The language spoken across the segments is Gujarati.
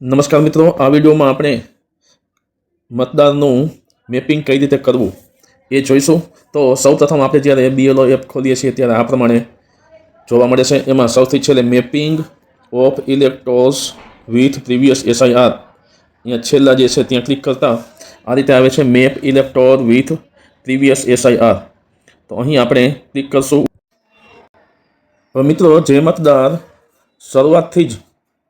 નમસ્કાર મિત્રો, આ વિડીયોમાં આપણે મતદારનું મેપિંગ કઈ રીતે કરવું એ જોઈશું. તો સૌ પ્રથમ આપણે જ્યારે બીએલઓ એપ ખોલીએ છીએ ત્યારે આ પ્રમાણે જોવા મળે છે. એમાં સૌથી છેલ્લે mapping of electors with previous SIR અહીંયા છેલ્લા જે છે ત્યાં ક્લિક કરતા આ રીતે આવે છે map elector with previous SIR તો અહીં આપણે ક્લિક કરશું. મિત્રો, જે મતદાર શરૂઆતથી જ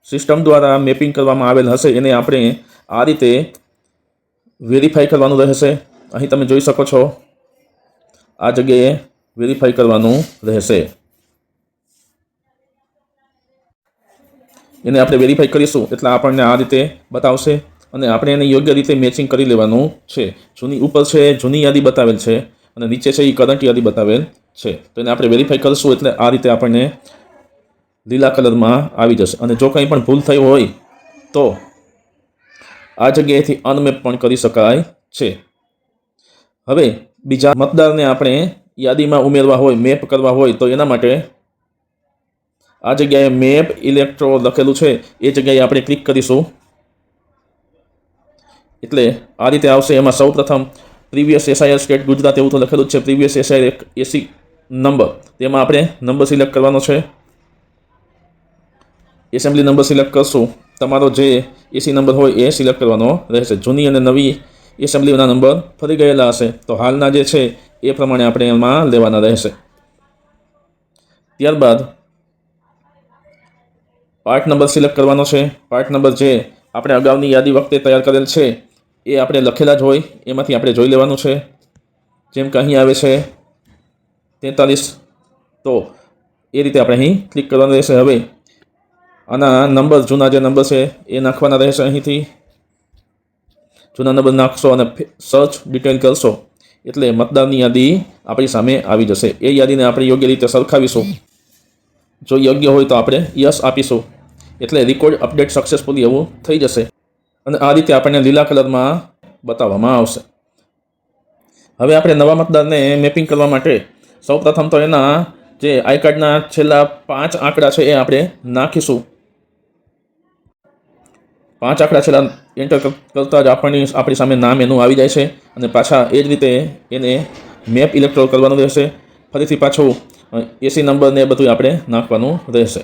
સિસ્ટમ દ્વારા મેપિંગ કરવામાં આવેલ હશે એને આપણે આ રીતે વેરીફાઈ કરવાનું રહેશે. અહીં તમે જોઈ શકો છો, આ જગ્યાએ વેરીફાઈ કરવાનું રહેશે. એને આપણે વેરીફાઈ કરીશું એટલે આપણને આ રીતે બતાવશે અને આપણે એને યોગ્ય રીતે મેચિંગ કરી લેવાનું છે. જૂની ઉપર છે, જૂની યાદી બતાવેલ છે અને નીચે છે એ કરંટ યાદી બતાવેલ છે. તો એને આપણે વેરીફાઈ કરીશું એટલે આ રીતે આપણને લીલા કલરમાં આવી જશે. અને જો કંઈ પણ ભૂલ થઈ હોય તો આ જગ્યાએથી અનમેપ પણ કરી શકાય છે. હવે બીજા મતદારને આપણે યાદીમાં ઉમેરવા હોય, મેપ કરવા હોય, તો એના માટે આ જગ્યાએ મેપ ઇલેક્ટ્રો લખેલું છે. એ જગ્યાએ આપણે ક્લિક કરીશું. એટલે આ રીતે આવશે. એમાં સૌ પ્રથમ પ્રીવિયસ એસઆઈઆર સ્ટેટ ગુજરાત એવું તો લખેલું છે. Previous SIR AC number. તેમાં આપણે નંબર સિલેક્ટ કરવાનો છે. એસેમ્બલી નંબર સિલેક્ટ કરશું. તમારો જે એસી નંબર હોય એ સિલેક્ટ કરવાનો રહેશે. જૂની અને નવી એસેમ્બલીના નંબર ફરી ગયેલા હશે. તો હાલના જે છે એ પ્રમાણે આપણે એમાં લેવાના રહેશે. ત્યારબાદ પાર્ટ નંબર સિલેક્ટ કરવાનો છે. પાર્ટ નંબર જે આપણે અગાઉની યાદી વખતે તૈયાર કરેલ છે, એ આપણે લખેલા જ હોય. એમાંથી આપણે જોઈ લેવાનું છે. જેમ કે અહીં આવે છે તેતાલીસ. તો એ રીતે આપણે અહીં ક્લિક કરવાનું રહેશે. હવે આના નંબર, જૂના જે નંબર છે, એ નાખવાના રહેશે અહીંથી. જૂના નંબર નાખશો અને સર્ચ ડિટેલ કરશો. એટલે મતદારની યાદી આપણી સામે આવી જશે. એ યાદીને આપણે યોગ્ય રીતે સરખાવીશું. જો યોગ્ય હોય તો આપણે યસ આપીશું. એટલે રેકોર્ડ અપડેટ સક્સેસફુલી એવું થઈ જશે. અને આ રીતે આપણને લીલા કલરમાં બતાવવામાં આવશે. હવે આપણે નવા મતદારને મેપિંગ કરવા માટે સૌપ્રથમ તો એના જે આઈ કાર્ડના છેલ્લા પાંચ આંકડા છે એ આપણે નાખીશું. પાંચ આંકડા છેલ્લા એન્ટર કરતાં જ આપણની, આપણી સામે નામ એનું આવી જાય છે અને પાછા એ જ રીતે એને મેપ ઇલેક્ટ્રોલ કરવાનું રહેશે. ફરીથી પાછું એસી નંબર ને એ બધું આપણે નાખવાનું રહેશે.